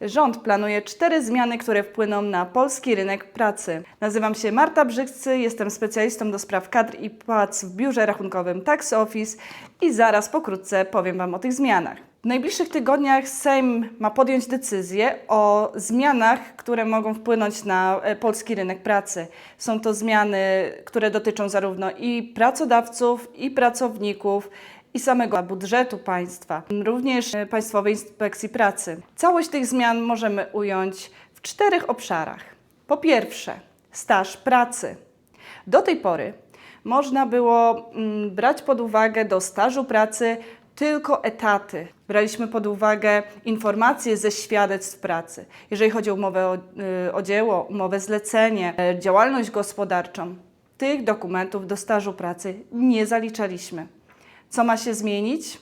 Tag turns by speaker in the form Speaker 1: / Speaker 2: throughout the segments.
Speaker 1: Rząd planuje cztery zmiany, które wpłyną na polski rynek pracy. Nazywam się Marta Brzykscy, jestem specjalistą do spraw kadr i płac w biurze rachunkowym Tax Office i zaraz pokrótce powiem Wam o tych zmianach. W najbliższych tygodniach Sejm ma podjąć decyzję o zmianach, które mogą wpłynąć na e, polski rynek pracy. Są to zmiany, które dotyczą zarówno i pracodawców, i pracowników, i samego budżetu państwa, również e, Państwowej Inspekcji Pracy. Całość tych zmian możemy ująć w czterech obszarach. Po pierwsze, staż pracy. Do tej pory można było mm, brać pod uwagę do stażu pracy tylko etaty. Braliśmy pod uwagę informacje ze świadectw pracy. Jeżeli chodzi o umowę o, y, o dzieło, umowę zlecenie, e, działalność gospodarczą, tych dokumentów do stażu pracy nie zaliczaliśmy. Co ma się zmienić?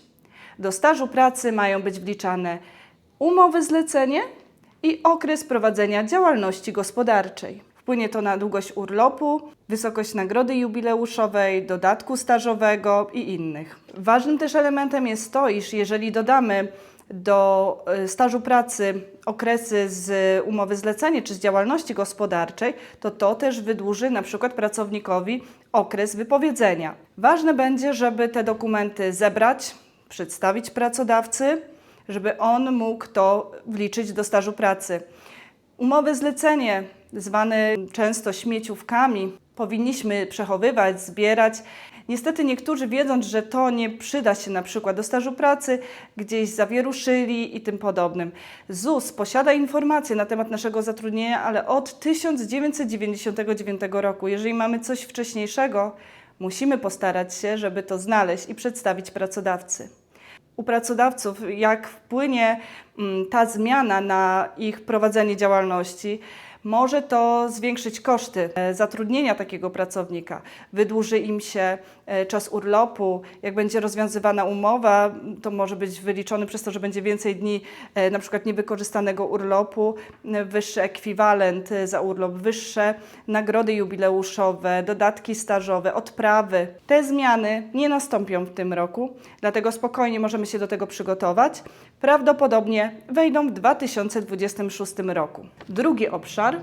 Speaker 1: Do stażu pracy mają być wliczane umowy zlecenie i okres prowadzenia działalności gospodarczej. Wpłynie to na długość urlopu, wysokość nagrody jubileuszowej, dodatku stażowego i innych. Ważnym też elementem jest to, iż jeżeli dodamy do y, stażu pracy okresy z umowy zlecenie czy z działalności gospodarczej, to to też wydłuży na przykład pracownikowi okres wypowiedzenia. Ważne będzie, żeby te dokumenty zebrać, przedstawić pracodawcy, żeby on mógł to wliczyć do stażu pracy. Umowy zlecenie, zwane często śmieciówkami, powinniśmy przechowywać, zbierać. Niestety niektórzy wiedząc, że to nie przyda się na przykład do stażu pracy, gdzieś zawieruszyli i tym podobnym. ZUS posiada informacje na temat naszego zatrudnienia, ale od 1999 roku. Jeżeli mamy coś wcześniejszego, musimy postarać się, żeby to znaleźć i przedstawić pracodawcy u pracodawców, jak wpłynie mm, ta zmiana na ich prowadzenie działalności, może to zwiększyć koszty e, zatrudnienia takiego pracownika. Wydłuży im się e, czas urlopu. Jak będzie rozwiązywana umowa, to może być wyliczony przez to, że będzie więcej dni e, na przykład niewykorzystanego urlopu, wyższy ekwiwalent za urlop, wyższe nagrody jubileuszowe, dodatki stażowe, odprawy. Te zmiany nie nastąpią w tym roku, dlatego spokojnie możemy się do tego przygotować. Prawdopodobnie wejdą w 2026 roku. Drugi obszar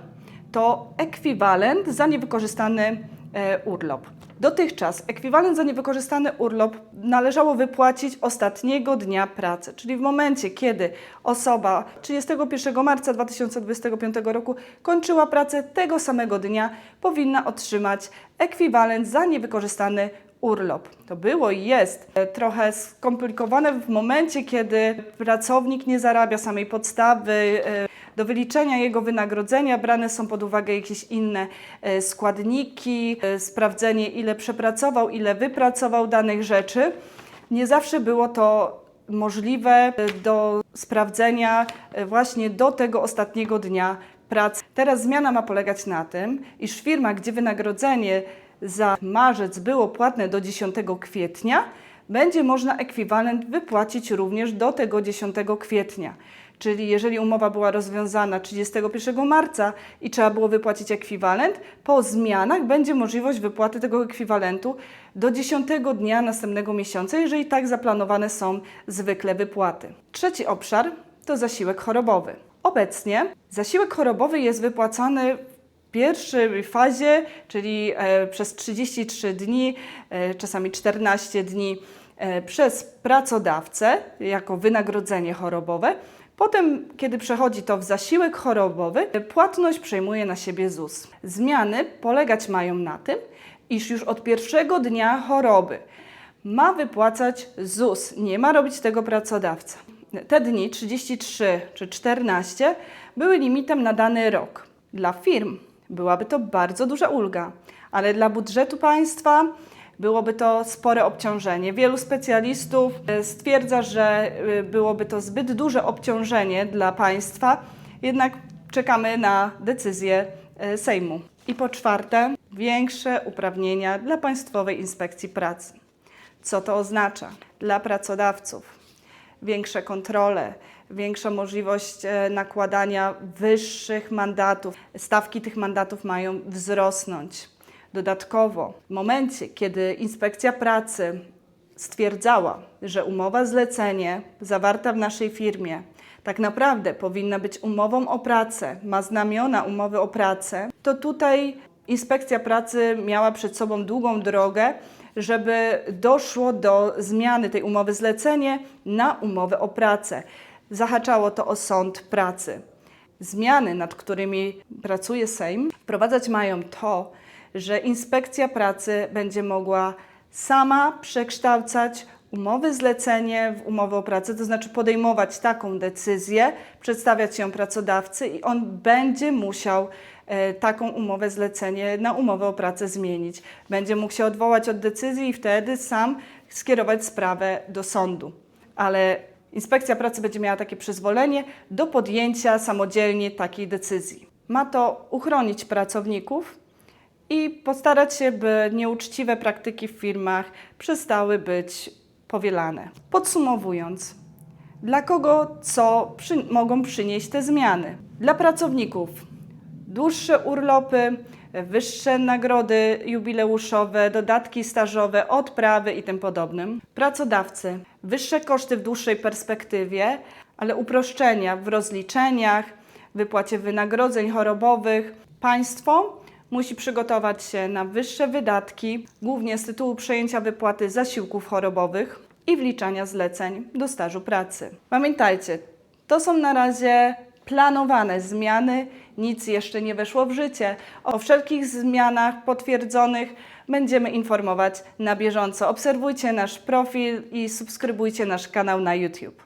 Speaker 1: to ekwiwalent za niewykorzystany e, urlop. Dotychczas ekwiwalent za niewykorzystany urlop należało wypłacić ostatniego dnia pracy, czyli w momencie, kiedy osoba 31 marca 2025 roku kończyła pracę, tego samego dnia powinna otrzymać ekwiwalent za niewykorzystany urlop. To było i jest e, trochę skomplikowane w momencie, kiedy pracownik nie zarabia samej podstawy. Do wyliczenia jego wynagrodzenia brane są pod uwagę jakieś inne e, składniki, e, sprawdzenie ile przepracował, ile wypracował danych rzeczy. Nie zawsze było to możliwe e, do sprawdzenia właśnie do tego ostatniego dnia pracy. Teraz zmiana ma polegać na tym, iż firma, gdzie wynagrodzenie za marzec było płatne do 10 kwietnia, będzie można ekwiwalent wypłacić również do tego 10 kwietnia. Czyli jeżeli umowa była rozwiązana 31 marca i trzeba było wypłacić ekwiwalent, po zmianach będzie możliwość wypłaty tego ekwiwalentu do 10 dnia następnego miesiąca, jeżeli tak zaplanowane są zwykle wypłaty. Trzeci obszar to zasiłek chorobowy. Obecnie zasiłek chorobowy jest wypłacany pierwszej fazie, czyli e, przez 33 dni, e, czasami 14 dni e, przez pracodawcę jako wynagrodzenie chorobowe. Potem, kiedy przechodzi to w zasiłek chorobowy, płatność przejmuje na siebie ZUS. Zmiany polegać mają na tym, iż już od pierwszego dnia choroby ma wypłacać ZUS, nie ma robić tego pracodawca. Te dni 33 czy 14 były limitem na dany rok. Dla firm byłaby to bardzo duża ulga, ale dla budżetu państwa byłoby to spore obciążenie. Wielu specjalistów e, stwierdza, że e, byłoby to zbyt duże obciążenie dla państwa, jednak czekamy na decyzję e, Sejmu. I po czwarte, większe uprawnienia dla Państwowej Inspekcji Pracy. Co to oznacza? Dla pracodawców większe kontrole, większa możliwość nakładania wyższych mandatów. Stawki tych mandatów mają wzrosnąć. Dodatkowo, w momencie, kiedy Inspekcja Pracy stwierdzała, że umowa zlecenie zawarta w naszej firmie tak naprawdę powinna być umową o pracę, ma znamiona umowy o pracę, to tutaj inspekcja pracy miała przed sobą długą drogę, żeby doszło do zmiany tej umowy zlecenie na umowę o pracę. Zahaczało to o sąd pracy. Zmiany, nad którymi pracuje Sejm, wprowadzać mają to, że inspekcja pracy będzie mogła sama przekształcać umowy zlecenie w umowę o pracę, to znaczy podejmować taką decyzję, przedstawiać ją pracodawcy i on będzie musiał e, taką umowę zlecenie na umowę o pracę zmienić. Będzie mógł się odwołać od decyzji i wtedy sam skierować sprawę do sądu. Ale inspekcja pracy będzie miała takie przyzwolenie do podjęcia samodzielnie takiej decyzji. Ma to uchronić pracowników i postarać się, by nieuczciwe praktyki w firmach przestały być powielane. Podsumowując, dla kogo co przy, mogą przynieść te zmiany? Dla pracowników dłuższe urlopy, wyższe nagrody jubileuszowe, dodatki stażowe, odprawy i tym podobnym. Pracodawcy wyższe koszty w dłuższej perspektywie, ale uproszczenia w rozliczeniach, wypłacie wynagrodzeń chorobowych. Państwo musi przygotować się na wyższe wydatki, głównie z tytułu przejęcia wypłaty zasiłków chorobowych i wliczania zleceń do stażu pracy. Pamiętajcie, to są na razie planowane zmiany, nic jeszcze nie weszło w życie. O wszelkich zmianach potwierdzonych będziemy informować na bieżąco. Obserwujcie nasz profil i subskrybujcie nasz kanał na YouTube.